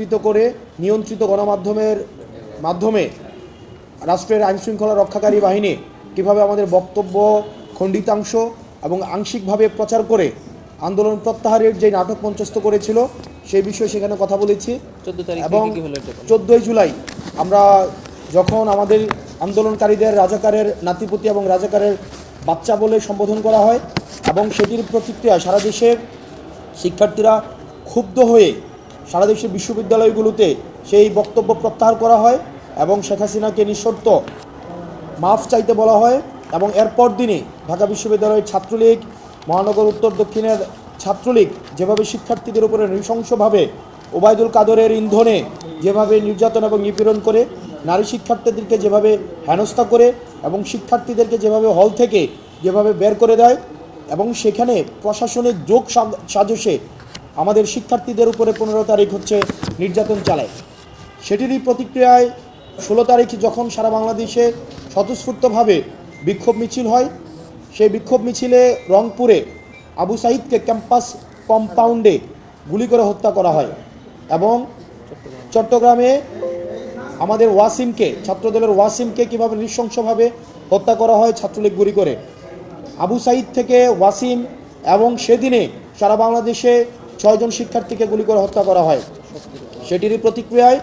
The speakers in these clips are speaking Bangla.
কেন্দ্রীভূত করে নিয়ন্ত্রিত গণমাধ্যমের মাধ্যমে রাষ্ট্রের আইনশৃঙ্খলা রক্ষাকারী বাহিনী কীভাবে আমাদের বক্তব্য খণ্ডিতাংশ এবং আংশিকভাবে প্রচার করে আন্দোলন প্রত্যাহারের যে নাটক মঞ্চস্থ করেছিল সেই বিষয়ে সেখানে কথা বলেছি এবং। চোদ্দোই জুলাই আমরা যখন আমাদের আন্দোলনকারীদের রাজাকারের নাতিপুতি এবং রাজাকারের বাচ্চা বলে সম্বোধন করা হয় এবং সেটির প্রতিক্রিয়া সারা দেশের শিক্ষার্থীরা ক্ষুব্ধ হয়ে সারা দেশের বিশ্ববিদ্যালয়গুলোতে সেই বক্তব্য প্রত্যাহার করা হয় এবং শেখ হাসিনাকে নিঃশর্ত মাফ চাইতে বলা হয় এবং এরপর দিনে ঢাকা বিশ্ববিদ্যালয়ের ছাত্রলীগ, মহানগর উত্তর দক্ষিণের ছাত্রলীগ যেভাবে শিক্ষার্থীদের উপরে নৃশংসভাবে ওবায়দুল কাদরের ইন্ধনে যেভাবে নির্যাতন এবং নিপীড়ন করে, নারী শিক্ষার্থীদেরকে যেভাবে হেনস্থা করে এবং শিক্ষার্থীদেরকে যেভাবে হল থেকে যেভাবে বের করে দেয় এবং সেখানে প্রশাসনের যোগ সাজ- সাজসে আমাদের শিক্ষার্থীদের উপরে পনেরো তারিখ হচ্ছে নির্যাতন চালায়। সেটিরই প্রতিক্রিয়ায় ষোলো তারিখ যখন সারা বাংলাদেশে স্বতঃস্ফূর্তভাবে বিক্ষোভ মিছিল হয়, সেই বিক্ষোভ মিছিলে রংপুরে আবু সাইদকে ক্যাম্পাস কম্পাউন্ডে গুলি করে হত্যা করা হয় এবং চট্টগ্রামে আমাদের ওয়াসিমকে, ছাত্রদলের ওয়াসিমকে কীভাবে নৃশংসভাবে হত্যা করা হয় ছাত্রলীগ গুলি করে। আবু সাইদ থেকে ওয়াসিম এবং সেদিনে সারা বাংলাদেশে ছয়জন শিক্ষার্থীকে গুলি করে হত্যা করা হয়। সেটিরই প্রতিক্রিয়ায়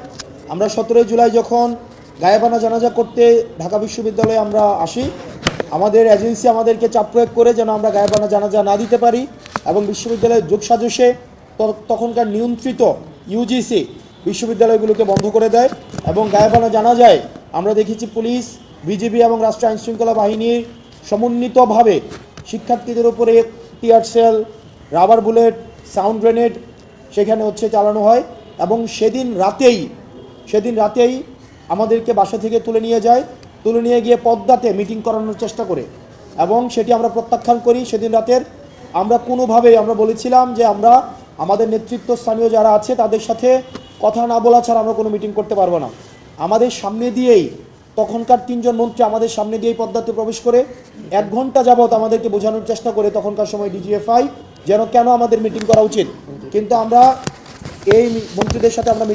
আমরা সতেরোই জুলাই যখন গায়েবানা জানাজা করতে ঢাকা বিশ্ববিদ্যালয়ে আমরা আসি, আমাদের এজেন্সি আমাদেরকে চাপ প্রয়োগ করে যেন আমরা গায়েবানা জানাজা না দিতে পারি এবং বিশ্ববিদ্যালয়ের যোগসাজসে তখনকার নিয়ন্ত্রিত ইউজিসি বিশ্ববিদ্যালয়গুলোকে বন্ধ করে দেয় এবং গায়েবানা জানা যায় আমরা দেখেছি পুলিশ, বিজিবি এবং রাষ্ট্র আইনশৃঙ্খলা বাহিনীর সমন্বিতভাবে শিক্ষার্থীদের উপরে tear shell, rubber bullet sound grenade সেখানে হচ্ছে চালানো হয় এবং সেদিন রাতেই সেদিন রাতেই আমাদেরকে বাসা থেকে তুলে নিয়ে যায়, তুলে নিয়ে গিয়ে পদ্মাতে মিটিং করানোর চেষ্টা করে এবং সেটি আমরা প্রত্যাখ্যান করি সেদিন রাতের। আমরা কোনোভাবেই, আমরা বলেছিলাম যে আমরা আমাদের নেতৃত্ব স্থানীয় যারা আছে তাদের সাথে কথা না বলা ছাড়া আমরা কোনো মিটিং করতে পারব না। আমাদের সামনে দিয়েই, তখনকার তিনজন মন্ত্রী আমাদের সামনে দিয়েই পদ্মাতে প্রবেশ করে, এক ঘণ্টা যাবৎ আমাদেরকে বোঝানোর চেষ্টা করে তখনকার সময় ডিজিএফআই যেন কেন আমাদের মিটিং করা উচিত? কিন্তু আমরা এই মন্ত্রীদের সাথে আমরা